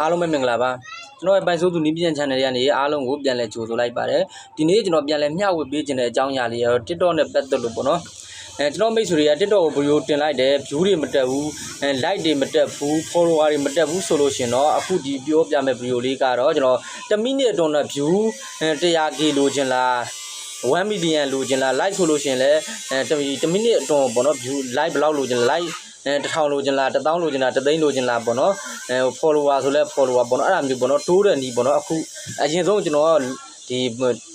အားလုံးပဲမင်္ဂလာပါကျွန်တော်ရဲ့ပိုင်ဆိုးသူနီးပြန် channel ကနေအားလုံးကိုပြန်လည်ကြိုဆိုလိုက်ပါတယ်ဒီနေ့ကျွန်တော်ပြန်လည်မျှဝေပေးခြင်းတဲ့အကြောင်းအရာလေးရော TikTok နဲ့ပတ်သက်လို့ပေါ့နော်အဲကျွန်တော်မိတ်ဆွေတွေက TikTok ကိုဗီဒီယိုတင်လိုက်တယ် view တွေမတက်ဘူးအဲ like တွေမတက်ဘူး follower တွေမတက်ဘူးဆိုလို့ရှရင်တော့အခုဒီပြောပြမယ့်ဗီဒီယိုလေးကတော့ကျွန်တော်1 minute အတွင်းနဲ့ view အဲ 100k လိုချင်လား1 million လိုချင်လား like ဆိုလို့ရှရင်လည်းအဲ1 minute အတွင်းပေါ့နော် view like ဘယ်လောက်လိုချင် like အဲတစ်ထောင်လိုချင်လားတစ်သောင်းလိုချင်လားတစ်သိန်းလိုချင်လားပေါ့နော်အဲ follower ဆိုလဲ follower ပေါ့နော်အဲ့ဒါမျိုးပေါ့နော်တိုးတဲ့နီးပေါ့နော်အခုအရင်ဆုံးကျွန်တော်ဒီ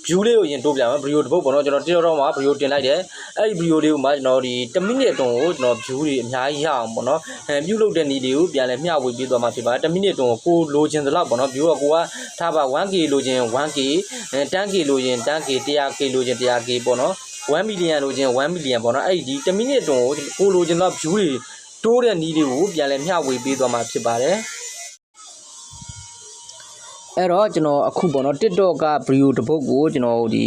view လေးကိုအရင်တိုးပြမယ် video တစ်ပုတ်ပေါ့နော်ကျွန်တော် TikTok တော့မှာ video တင်လိုက်တယ်အဲ့ဒီ video လေးကိုမှကျွန်တော်ဒီ1 minute အတွင်းကိုကျွန်တော် view တွေအများကြီးရအောင်ပေါ့နော်အဲပြုလုပ်တဲ့နီးတွေကိုပြန်လဲမျှဝေပေးသွားမှာဖြစ်ပါတယ်1 minute အတွင်းကိုကိုလိုချင်သလောက်ပေါ့နော် view ကကိုကထားပါ 1k လိုချင် 1k အဲ 10k လိုချင် 10k 100k လိုချင် 100k ပေါ့နော် 1 million လိုချင်1 million ပေါ့နော်အဲ့ဒီ1 minute အတွင်းကိုကိုလိုချင်တော့ view တွေတိုးတဲ့နီးတွေကိုပြန်လဲမျှဝေပေးသွားမှာဖြစ်ပါတယ်အဲ့တော့ကျွန်တော်အခုပေါ့နော် TikTok က video တစ်ပုတ်ကိုကျွန်တော်ဒီ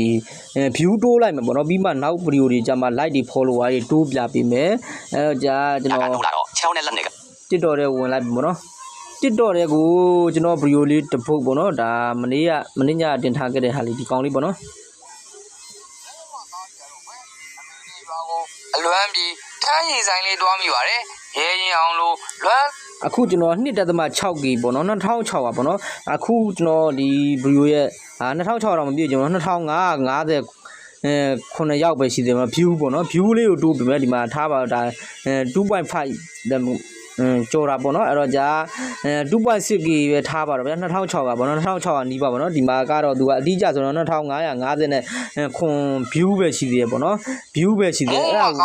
အဲ view တိုးလိုက်မယ်ပေါ့နော်ပြီးမှနောက် video တွေကြာမှ like တွေ follower တွေတိုးပြပေးမယ်အဲ့တော့ကြာကျွန်ဒါကတော်ထိုးလာတော့ချောင်းနဲ့လက်နဲ့က TikTok ထဲဝင်လိုက်ပြီပေါ့နော် TikTok ထဲကိုကျွန်တော် video လေးတစ်ပုတ်ပေါ့နော်ဒါမနေ့ကမနေ့ညတင်ထားခဲ့တဲ့ဟာလေးဒီကောင်လေးပေါ့နော် လွမ်းပြီးထမ်းရည်ဆိုင်လေးတွားမိပါတယ်ရဲရင်အောင်လို့လွမ်းအခုကျွန်တော်2.6 g ပေါ့နော်2006ပါပေါ့နော်အခုကျွန်တော်ဒီ video ရဲ့အာ2006တော့မပြည့်ကျွန်တော်2550အဲ9ရောက်ပဲရှိတယ်မ view ပေါ့နော် view လေးကိုတိုးပြီမဲ့ဒီမှာထားပါတော့ဒါအဲ2.5တဲ့အင်း ကြော်တာပေါ့နော်အဲ့တော့じゃအဲ2.6 g ပဲထားပါတော့ဗျာ2006ကပေါ့နော်2006ကနီးပါပေါ့နော်ဒီမှာကတော့သူကအတိအကျဆိုတော့2550နဲ့ခွန် view ပဲရှိသေးတယ်ပေါ့နော် view ပဲရှိသေးတယ်အဲ့ဒါက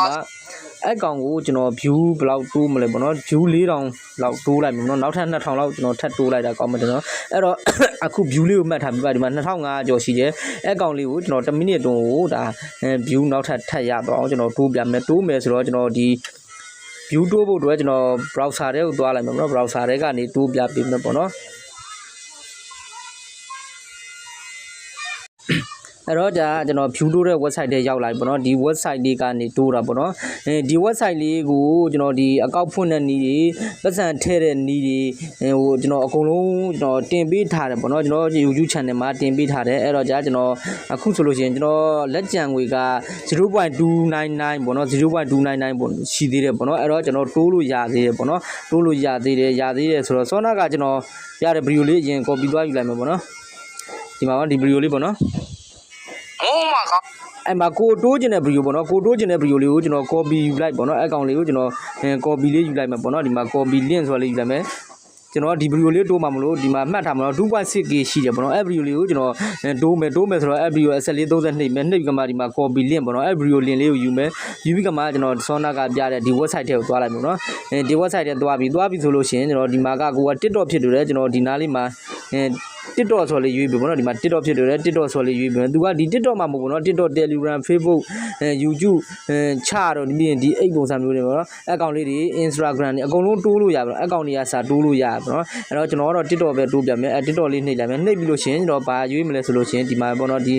အဲ့ကောင်ကိုကျွန်တော် view ဘယ်လောက်တိုးမလဲပေါ့နော် view 4000လောက်တိုးလိုက်မယ်နော်နောက်ထပ်2000လောက်ကျွန်တော်ထပ်တိုးလိုက်တာကောင်းမယ်ကျွန်တော်အဲ့တော့အခု view လေးကိုမှတ်ထားပြီးပါဒီမှာ2500ကျော်ရှိတယ်အဲ့ကောင်လေးကိုကျွန်တော်1မိနစ်အတွင်းကိုဒါ view နောက်ထပ်ထပ်ရတော့အောင်ကျွန်တော်တိုးပြမယ်တိုးမယ်ဆိုတော့ကျွန်တော်ဒီ view တိုးဖို့အတွက်ကျွန်တော် browser ထဲကိုသွားလိုက်မယ်ပေါ့နော် browser ထဲကနေတိုးပြပေးမယ်ပေါ့နော် အဲ့တော့ဒါကျွန်တော် view တိုးတဲ့ website ထဲရောက်လာပြီပေါ့နော်ဒီ website လေးကနေတိုးတာပေါ့နော်အဲဒီ website လေးကိုကျွန်တော်ဒီအကောက်ဖွင့်တဲ့နည်းတွေပတ်စံထည့်တဲ့နည်းတွေအဲဟိုကျွန်တော်အကုန်လုံးကျွန်တော်တင်ပေးထားတယ်ပေါ့နော်ကျွန်တော် YouTube channel မှာတင်ပေးထားတယ်အဲ့တော့じゃကျွန်တော်အခုဆိုလို့ရှိရင်ကျွန်တော်လက်ကျန်ငွေက0.299ပေါ့နော်0.299ပေါ့ရှိသေးတယ်ပေါ့နော်အဲ့တော့ကျွန်တော်တိုးလို့ရသေးတယ်ပေါ့နော်တိုးလို့ရသေးတယ်ရသေးတယ်ဆိုတော့စောနာကကျွန်တော်ရတဲ့ video လေးအရင် copy သွားယူလိုက်မယ်ပေါ့နော်ဒီမှာကဒီ video လေးပေါ့နော် မုံမကောင်းအဲ့မှာကိုတိုးကျင်တဲ့ video ပေါ့နော်ကိုတိုးကျင်တဲ့ video လေးကိုကျွန်တော် copy ယူလိုက်ပေါ့နော်အဲ့ကောင်လေးကိုကျွန်တော်အဲ copy လေးယူလိုက်မယ်ပေါ့နော်ဒီမှာ copy link ဆိုတာလေးယူလိုက်မယ်ကျွန်တော်ဒီ video လေးတိုးမှာမလို့ဒီမှာမှတ်ထားမှာတော့ 2.6k ရှိတယ်ပေါ့နော်အဲ့ video လေးကိုကျွန်တော်တိုးမယ်တိုးမယ်ဆိုတော့အဲ့ video အဆက်လေး32မယ်နှိပ်ပြီးကမှဒီမှာ copy link ပေါ့နော်အဲ့ video link လေးကိုယူမယ်ယူပြီးကမှကျွန်တော်ဆောနာကပြတဲ့ဒီ website ထဲကိုသွားလိုက်မယ်နော်အဲဒီ website ထဲသွားပြီးသွားပြီးဆိုလို့ရှိရင်ကျွန်တော်ဒီမှာကကိုက TikTok ဖြစ်တယ်ကျွန်တော်ဒီနားလေးမှာအဲ TikTok ဆိုလေးရွေးပြီပေါ့နော်ဒီမှာ TikTok ဖြစ်တယ် TikTok ဆိုလေးရွေးပြီသူကဒီ TikTok မှာမဟုတ်ဘူးနော် TikTok Telegram Facebook အဲ YouTube အဲချတော့ဒီပြင်ဒီအိတ်ပုံစံမျိုးတွေပေါ့နော်အကောင့်လေးတွေ Instagram တွေအကုန်လုံးတိုးလို့ရပါတော့အကောင့်တွေကစာတိုးလို့ရပါတော့အဲ့တော့ကျွန်တော်ကတော့ TikTok ပဲတိုးပြမယ်အဲ TikTok လေးနှိပ်လိုက်မယ်နှိပ်ပြီးလို့ရှိရင်ကျွန်တော်ဘာရွေးမလဲဆိုလို့ရှိရင်ဒီမှာပေါ့နော်ဒီ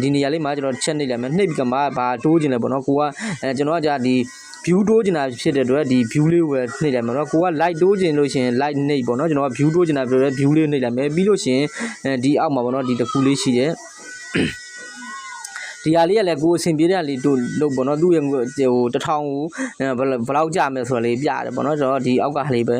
ဒီနေရာလေးမှာကျွန်တော်ချက်နှိပ်လိုက်မယ်နှိပ်ပြီးကမှဘာတိုးခြင်းလဲပေါ့နော်ကိုကအဲကျွန်တော်ကじゃဒီ view တိုးချင်တာဖြစ်တဲ့အတွက်ဒီ view လေးကိုပဲနှိပ်လိုက်မှာเนาะကိုက like တိုးချင်လို့ရှိရင် like နှိပ်ပေါ့เนาะကျွန်တော်က view တိုးချင်တာပြောရဲ view လေးနှိပ်လိုက်မယ်ပြီးလို့ရှိရင်အဲဒီအောက်မှာပေါ့เนาะဒီတစ်ခုလေးရှိတယ် ဒီဟာလေးကလည်းကိုယ်အဆင်ပြေတဲ့ဟာလေးတို့လုပ်ပေါ့နော်သူ့ရဲ့ဟိုတထောင်ကိုဘယ်လောက်ကြမယ်ဆိုတော့လေးပြတယ်ပေါ့နော်ကျွန်တော်ဒီအောက်ကဟာလေးပဲ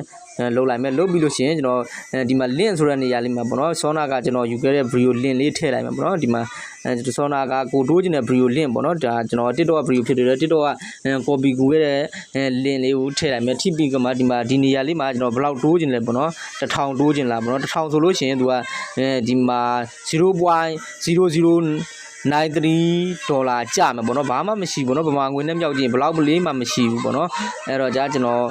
လုတ်လိုက်မယ်လုတ်ပြီးလို့ရှိရင်ကျွန်တော်ဒီမှာ link ဆိုတဲ့နေရာလေးမှာပေါ့နော်ဆောနာကကျွန်တော်ယူခဲ့တဲ့ video link လေးထည့်လိုက်မယ်ပေါ့နော်ဒီမှာအဲဆောနာကကိုတိုးချင်တဲ့ video link ပေါ့နော်ဒါကျွန်တော် TikTok video ဖြစ်တယ် TikTok က copy ကူခဲ့တဲ့ link လေးကိုထည့်လိုက်မယ်ထိပြီးကမှဒီမှာဒီနေရာလေးမှာကျွန်တော်ဘယ်လောက်တိုးချင်လဲပေါ့နော်1000တိုးချင်လားပေါ့နော်1000ဆိုလို့ရှိရင်သူကဒီမှာ0.00 93ဒေါ်လာကျမယ်ပေါ့နော်ဘာမှမရှိဘူးပေါ့နော်ဗမာငွေနဲ့မြောက်ကြည့်ဘလောက်မလေးမှမရှိဘူးပေါ့နော်အဲ့တော့ကြာကျွန်တော်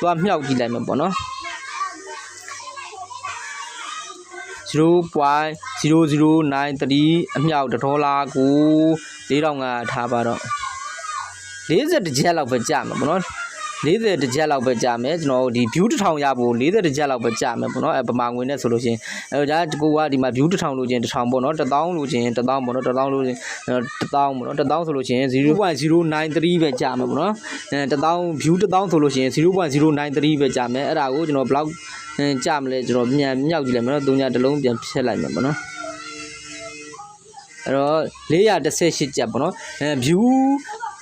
သွားမြောက်ကြည့်လိုက်မယ်ပေါ့နော်0.0093အမြောက်ဒေါ်လာကို4000ကထားပါတော့40ကျပ်လောက်ပဲကျမှာပေါ့နော် 40တစ်ချက်လောက်ပဲကြာမယ်ကျွန်တော်ဒီ view 1000ရဖို့40တစ်ချက်လောက်ပဲကြာမယ်ပေါ့နော်အဲပမာငွေနဲ့ဆိုလို့ရှိရင်အဲဒါကိုကဒီမှာ view 1000လို့ချင်း1000ပေါ့နော်1000လို့ချင်း1000ပေါ့နော်1000လို့ချင်း1000ပေါ့နော်1000ဆိုလို့ချင်း0.093ပဲကြာမယ်ပေါ့နော်အဲ1000 view 1000ဆိုလို့ရှိရင်0.093ပဲကြာမယ်အဲ့ဒါကိုကျွန်တော် block အင်းကြမလဲကျွန်တော်ပြန်မြောက်ကြည့်လိုက်မယ်နော်သုံးညတစ်လုံးပြန်ဖြတ်လိုက်မယ်ပေါ့နော်အဲ့တော့418ကျပ်ပေါ့နော်အဲ view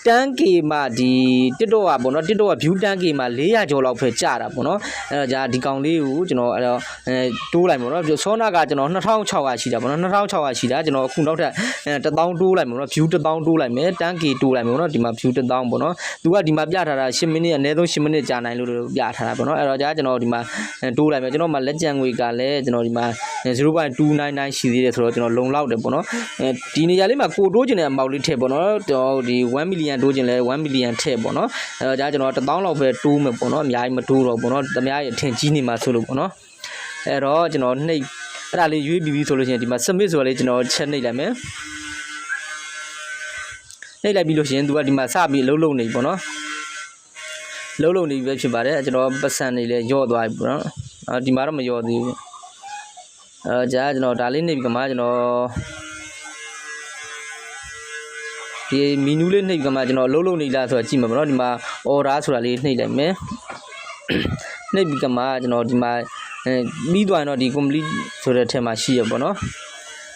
တန်းကေမှာဒီ TikTok ကပေါ့နော် TikTok က view တန်းကေမှာ400ကျော်လောက်ပဲကျတာပေါ့နော်အဲ့တော့じゃဒီကောင်လေးကိုကျွန်တော်အဲ့တော့အဲတိုးလိုက်ပေါ့နော်ပြီးဆောနာကကျွန်တော်2600ရှိတာပေါ့နော်2600ရှိတာကျွန်တော်အခုနောက်ထပ်အဲ1000တိုးလိုက်ပေါ့နော် view 1000တိုးလိုက်မယ်တန်းကေတိုးလိုက်မယ်ပေါ့နော်ဒီမှာ view 1000ပေါ့နော်သူကဒီမှာပြထားတာ10မိနစ်အနည်းဆုံး10မိနစ်ကြာနိုင်လို့ပြထားတာပေါ့နော်အဲ့တော့じゃကျွန်တော်ဒီမှာတိုးလိုက်မယ်ကျွန်တော်မှာလက်ကျန်ငွေကလည်းကျွန်တော်ဒီမှာ0.299ရှိသေးတယ်ဆိုတော့ကျွန်တော်လုံလောက်တယ်ပေါ့နော်အဲဒီနေရာလေးမှာကိုတိုးကျင်တဲ့အမောက်လေးထည့်ပေါ့နော်ကျွန်တော်ဒီ1 million million တိုးခြင်းလဲ1 million ထည့်ပေါ့နော်အဲတော့ကျွန်တော်1000လောက်ပဲတိုးမယ်ပေါ့နော်အများကြီးမတိုးတော့ပေါ့နော်တမရရဲ့အထင်ကြီးနေမှာဆိုလို့ပေါ့နော်အဲတော့ကျွန်တော်နှိပ်အဲ့ဒါလေးရွေးပြီးပြီဆိုလို့ရှိရင်ဒီမှာ submit ဆိုတာလေးကျွန်တော်ချက်နှိပ်လိုက်မယ်နှိပ်လိုက်ပြီးလို့ရှိရင်သူကဒီမှာစပြီးအလုပ်လုပ်နေပေါ့နော်လုံးလုံးနေပဲဖြစ်ပါတယ်ကျွန်တော်ပတ်စံနေလဲညော့သွားပြီပေါ့နော်အဲဒီမှာတော့မညော့သေးဘူးအဲကြာကျွန်တော်ဒါလေးနေပြီးကမှကျွန်တော် ဒီမီနူးလေးနှိပ်ပြီးကမှကျွန်တော်အလုံးလုံးနေလားဆိုတော့ကြည့်မှာပေါ့နော်ဒီမှာ order ဆိုတာလေးနှိပ်လိုက်မယ်နှိပ်ပြီးကမှကျွန်တော်ဒီမှာအဲပြီးသွားရင်တော့ဒီ complete ဆိုတဲ့ထဲမှာရှိရပေါ့နော်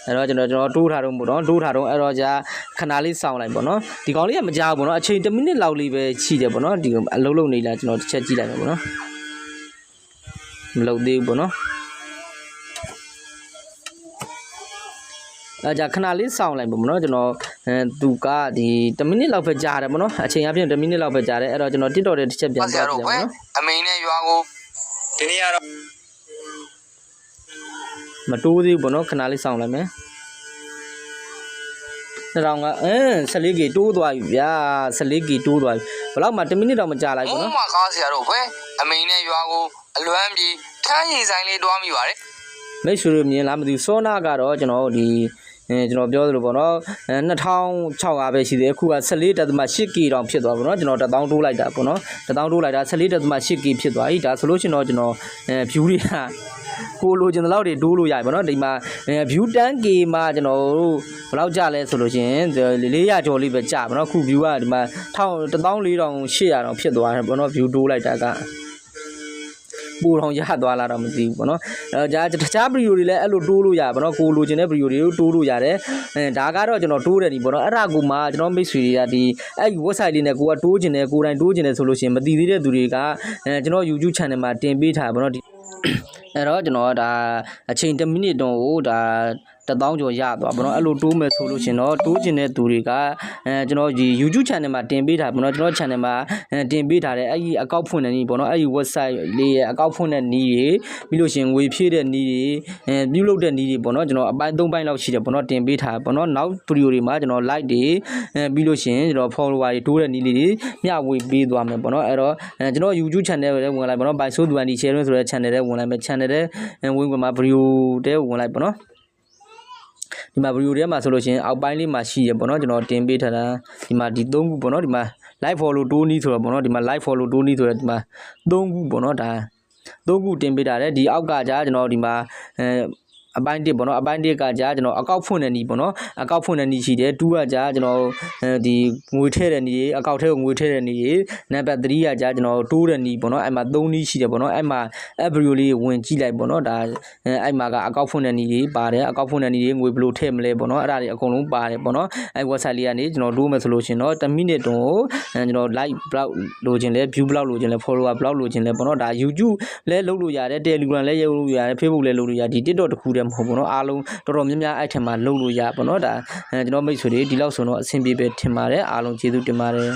အဲ့တော့ကျွန်တော်ကျွန်တော်တိုးထားတော့ပေါ့နော်တိုးထားတော့အဲ့တော့じゃခဏလေးစောင့်လိုက်ပေါ့နော်ဒီကောင်လေးကမကြောက်ဘူးပေါ့နော်အချိန်1မိနစ်လောက်လေးပဲရှိတယ်ပေါ့နော်ဒီအလုံးလုံးနေလားကျွန်တော်တစ်ချက်ကြည့်လိုက်မယ်ပေါ့နော်မလုပ်သေးဘူးပေါ့နော် အဲじゃခဏလေးစောင့်လိုက်ပေါ့နော်ကျွန်တော်အဲသူကဒီ1မိနစ်လောက်ပဲကြာတယ်ပေါ့နော်အချိန်အပြင်1မိနစ်လောက်ပဲကြာတယ်အဲ့တော့ကျွန်တော် TikTok ထဲတစ်ချက်ပြန်ပတ်စပြရာကြတော့ည့်ဘလိုယ်က်နော်အမိန်နဲ့ရွာကိုဒီနေ့ကတော့မတိုးသေးဘူးပေါ့နော်ခဏလေးစောင့်လိုက်မယ်နှစ်တောင်ကအင်း 14K တိုးသွားပြီဗျာ 14K တိုးသွားပြီဘယ်လောက်မှ1မိနစ်တော့မကြာလိုက်မုံဘူးနော်မကားစရာတော့ဘယ်အမိန်နဲ့ရွာကိုအလွမ်းပြီးထမ်းရည်ဆိုင်လေးတွားမိပါတယ်မိတ်ဆွေတို့မြင်လားမသိဘူးစောနာကတော့ကျွန်တော်တို့ဒီအဲ ကျွန်တော်ပြောသလိုပေါ့နော်အဲ2600ပဲရှိသေးတယ်အခုက 14.8K တောင်ဖြစ်သွားပါတော့ကျွန်တော်1000တိုးလိုက်တာပေါ့နော်1000တိုးလိုက်တာ 14.8K ဖြစ်သွားပြီဒါဆိုလို့ရှိရင်တော့ကျွန်တော်အဲ view တွေကကိုလိုချင်တဲ့လောက်တွေတိုးလို့ရတယ်ပေါ့နော်ဒီမှာအဲ view 10K မှာကျွန်တော်တို့ဘယ်လောက်ကျလဲဆိုလို့ရှိရင်400ကျော်လေးပဲကျပါတော့အခု view ကဒီမှာ1400တောင်ဖြစ်သွားတယ်ပေါ့နော် view တိုးလိုက်တာက ပူထောင်ရသွားလာတော့မသိဘူးပေါ့နော်အဲဒါတခြားဗီဒီယိုတွေလည်းအဲ့လိုတိုးလို့ရပါတော့ကိုလိုချင်တဲ့ဗီဒီယိုတွေကိုတိုးလို့ရတယ်အဲဒါကတော့ကျွန်တော်တိုးတယ်ဒီပေါ့နော်အဲ့ဒါကိုမှကျွန်တော်မိတ်ဆွေတွေကဒီအဲ့ဒီ website လေးနဲ့ကိုကတိုးချင်တယ်ကိုယ်တိုင်တိုးချင်တယ်ဆိုလို့ရှိရင်မသိသေးတဲ့သူတွေကအဲကျွန်တော် YouTube channel မှာတင်ပေးထားပါတော့ဒီအဲ့တော့ကျွန်တော်ဒါအချိန်1မိနစ်တော့ဟိုဒါ တသောင်းကျော်ရသွားပါတော့အဲ့လိုတိုးမယ်ဆိုလို့ရှင်တော့တိုးချင်တဲ့သူတွေကအဲကျွန်တော်ဒီ YouTube channel မှာတင်ပေးထားပါတော့ကျွန်တော် channel မှာအဲတင်ပေးထားတဲ့အဲ့ဒီအကောက်ဖွင့်တဲ့နည်းပေါ့နော်အဲ့ဒီ website လေးရဲ့အကောက်ဖွင့်တဲ့နည်းတွေပြီးလို့ရှင်ငွေဖြည့်တဲ့နည်းတွေအဲပြုလုပ်တဲ့နည်းတွေပေါ့နော်ကျွန်တော်အပိုင်း၃ပိုင်းလောက်ရှိတယ်ပေါ့နော်တင်ပေးထားပေါ့နော်နောက်ဗီဒီယိုတွေမှာကျွန်တော် like တွေအဲပြီးလို့ရှင်ကျွန်တော် follower တွေတိုးတဲ့နည်းလေးတွေမျှဝေပေးသွားမယ်ပေါ့နော်အဲ့တော့အဲကျွန်တော် YouTube channel ထဲဝင်လိုက်ပေါ့နော် by so သူန်ဒီ sharing ဆိုတဲ့ channel ထဲဝင်လိုက်မယ် channel ထဲဝင်ဝင်မှာဗီဒီယိုထဲဝင်လိုက်ပေါ့နော် ဒီမှာဗီဒီယိုထဲမှာဆိုလို့ရှိရင်အောက်ပိုင်းလေးမှာရှိရပေါ့နော်ကျွန်တော်တင်ပေးထားတာဒီမှာဒီ၃ခုပေါ့နော်ဒီမှာ live follow တိုးနီးဆိုတော့ပေါ့နော်ဒီမှာ live follow တိုးနီးဆိုတော့ဒီမှာ၃ခုပေါ့နော်ဒါ၃ခုတင်ပေးထားတယ်ဒီအောက်ကကြာကျွန်တော်ဒီမှာအဲ အပိုင်းတစ်ပေါ့နော်အပိုင်းတစ်ကကြာကျွန်တော်အကောက်ဖွင့်တဲ့နီးပေါ့နော်အကောက်ဖွင့်တဲ့နီးရှိတယ်2ကကြာကျွန်တော်အဲဒီငွေထည့်တဲ့နီးအကောက်ထဲကိုငွေထည့်တဲ့နီးနံပါတ်3ကကြာကျွန်တော်တိုးတဲ့နီးပေါ့နော်အဲ့မှာ3နီးရှိတယ်ပေါ့နော်အဲ့မှာအဲ့ဗီဒီယိုလေးဝင်ကြည့်လိုက်ပေါ့နော်ဒါအဲအဲ့မှာကအကောက်ဖွင့်တဲ့နီးတွေပါတယ်အကောက်ဖွင့်တဲ့နီးတွေငွေဘယ်လိုထည့်မလဲပေါ့နော်အဲ့ဒါတွေအကုန်လုံးပါတယ်ပေါ့နော်အဲ့ website လေးကနေကျွန်တော်တိုးမယ်ဆိုလို့ရှင်တော့1 minute တုန်းကိုအဲကျွန်တော် like block လိုချင်လဲ view block လိုချင်လဲ follower block လိုချင်လဲပေါ့နော်ဒါ YouTube လဲလုပ်လို့ရတယ် Telegram လဲလုပ်လို့ရတယ် Facebook လဲလုပ်လို့ရတယ်ဒီ TikTok တခုတည်းမဟုတ်ဘူးเนาะအားလုံးတော်တော်များများအဲ့ထက်မှာလုပ်လို့ရပါเนาะဒါအဲကျွန်တော်မိတ်ဆွေတွေဒီလောက်ဆိုတော့အဆင်ပြေပဲထင်ပါတယ်အားလုံးကျေးဇူးတင်ပါတယ်